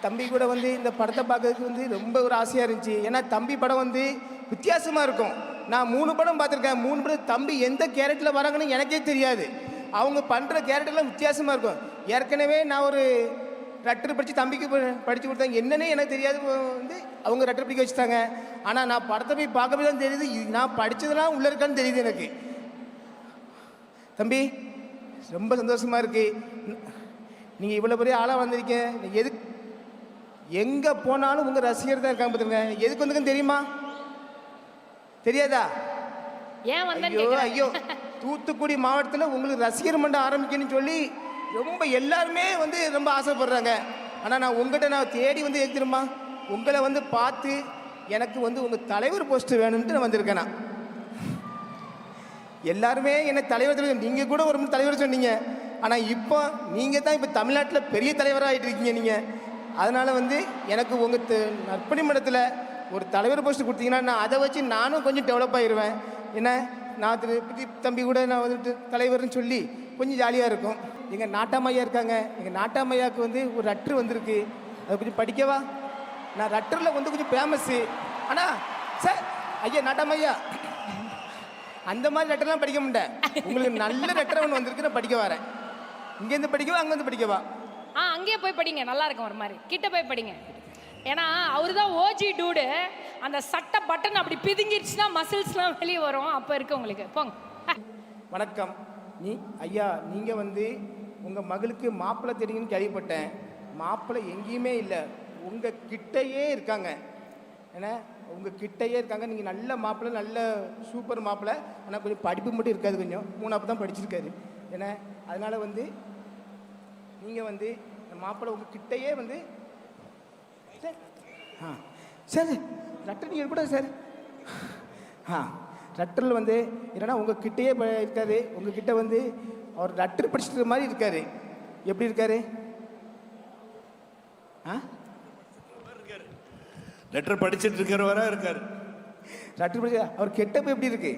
தம்பி கூட வந்து இந்த படத்தை பார்க்கறதுக்கு வந்து ரொம்ப ஒரு ஆசையாக இருந்துச்சு. ஏன்னா தம்பி படம் வந்து வித்தியாசமாக இருக்கும். நான் மூணு படம் பார்த்துருக்கேன். மூணு படம் தம்பி எந்த கேரக்டரில் வராங்கன்னு எனக்கே தெரியாது. அவங்க பண்ணுற கேரக்டர்லாம் வித்தியாசமாக இருக்கும். ஏற்கனவே நான் ஒரு ரெட்டர் படித்து தம்பிக்கு ப- கொடுத்தாங்க என்னன்னே எனக்கு தெரியாது வந்து அவங்க ரெட்டர் படிக்க வச்சுட்டாங்க. ஆனால் நான் படத்தை போய் பார்க்கவே தான் தெரியுது. இது நான் படித்ததெல்லாம் உள்ளே இருக்கான்னு தெரியுது எனக்கு. தம்பி ரொம்ப சந்தோஷமா இருக்குது நீங்கள் இவ்வளோ பெரிய ஆளாக வந்திருக்கீங்க. நீ எது எங்க போனாலும் உங்க ரசிகர் தான் இருக்காங்க பாத்துங்க எதுக்கு வந்துருக்குன்னு தெரியுமா? தெரியாதா? ஏன் ஐயோ. ஐயோ. தூத்துக்குடி மாவட்டத்தில் உங்களுக்கு ரசிகர் மன்றம் ஆரம்பிக்கணும்னு சொல்லி ரொம்ப எல்லாருமே வந்து ரொம்ப ஆசைப்படுறாங்க. ஆனால் நான் உங்ககிட்ட நான் தேடி வந்து எது தெரியுமா உங்களை வந்து பார்த்து எனக்கு வந்து உங்கள் தலைவர் போஸ்ட் வேணும்ன்ட்டு நான் வந்திருக்கேன் நான். எல்லாருமே என்ன தலைவர் தலைவர் நீங்கள் கூட ஒரு தலைவர் சொன்னீங்க. ஆனால் இப்போ நீங்கள் தான் இப்போ தமிழ்நாட்டில் பெரிய தலைவராக ஆகிட்டு இருக்கீங்க நீங்கள் அதனால் வந்து எனக்கு உங்கள் நற்பணி மடத்தில் ஒரு தலைவர் போஸ்ட் கொடுத்தீங்கன்னா நான் அதை வச்சு நானும் கொஞ்சம் டெவலப் ஆயிடுவேன் என்ன? நான் திருப்பதி தம்பி கூட நான் வந்துட்டு தலைவர்னு சொல்லி கொஞ்சம் ஜாலியாக இருக்கும். எங்கள் நாட்டாமையா இருக்காங்க. எங்கள் நாட்டாமையாவுக்கு வந்து ஒரு ரட்ரு வந்திருக்கு. அதை கொஞ்சம் படிக்கவா? நான் ரட்டரில் வந்து கொஞ்சம் ஃபேமஸ்ஸு ஆனால் சார் ஐயா நாட்டாமையா. அந்த மாதிரி லெட்டர்லாம் படிக்க மாட்டேன். உங்களுக்கு நல்ல லெட்டர் ஒன்று வந்திருக்கு நான் படிக்க வரேன். இங்கேருந்து படிக்கவா அங்கேருந்து படிக்கவா? ஆ அங்கேயே போய் படிங்க நல்லா இருக்கும் ஒரு மாதிரி. கிட்ட போய் படிங்க. ஏன்னா அவரு தான் ஓஜி டூடு அந்த சட்டை பட்டன் அப்படி பிதுங்கிடுச்சுன்னா மசில்ஸ்லாம் வெளியே வரும். அப்போ இருக்கு உங்களுக்கு. போங்க. வணக்கம். நீ ஐயா நீங்கள் வந்து உங்கள் மகளுக்கு மாப்பிள்ளை தெரியுங்கன்னு கேள்விப்பட்டேன். மாப்பிள்ளை எங்கேயுமே இல்லை. உங்கள் கிட்டயே இருக்காங்க. ஏன்னா உங்கள் கிட்டையே இருக்காங்க. நீங்கள் நல்ல மாப்பிள்ளை நல்ல சூப்பர் மாப்பிள்ளை. ஆனால் கொஞ்சம் படிப்பு மட்டும் இருக்காது கொஞ்சம். மூணாப்பு தான் படிச்சிருக்காரு. ஏன்னா அதனால் வந்து நீங்கள் வந்து இந்த மாப்பிள்ளை உங்கள் கிட்டயே வந்து சார். ஆ சார். லெட்டர் நீங்கள் கூட சார். ஆ லெட்டரில் வந்து என்னன்னா உங்கள் கிட்டேயே இருக்காரு. உங்கள் கிட்ட வந்து அவர் லெட்டர் படிச்சுட்டு மாதிரி இருக்காரு. எப்படி இருக்காரு? ஆ? லெட்டர் படிச்சிட்டு இருக்கிறவரா இருக்காரு. லெட்டர் படிச்சு அவர் கெட்டப்ப எப்படி இருக்கு?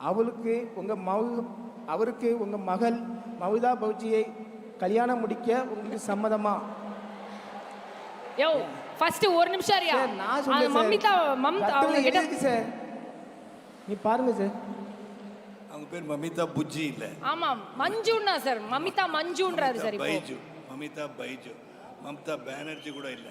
அவளுக்கு உங்கள் மக அவருக்கு உங்கள் மகள் மவுதா பௌஜியை கல்யாணம் முடிக்க உங்களுக்கு சம்மதமா? யோ ஃபர்ஸ்ட் ஒரு நிமிஷம் சார் நான் சொல்றேன் மம்மிதா மம்தா அவங்க கிட்ட சார். நீ பாருங்க சார். அவங்க பேர் மமிதா புஜ்ஜி இல்ல. ஆமா மஞ்சுன்னா சார். மமிதா மஞ்சுன்றாரு சார் இப்போ. பைஜு மமிதா பைஜு. மம்தா பானர்ஜி கூட இல்ல.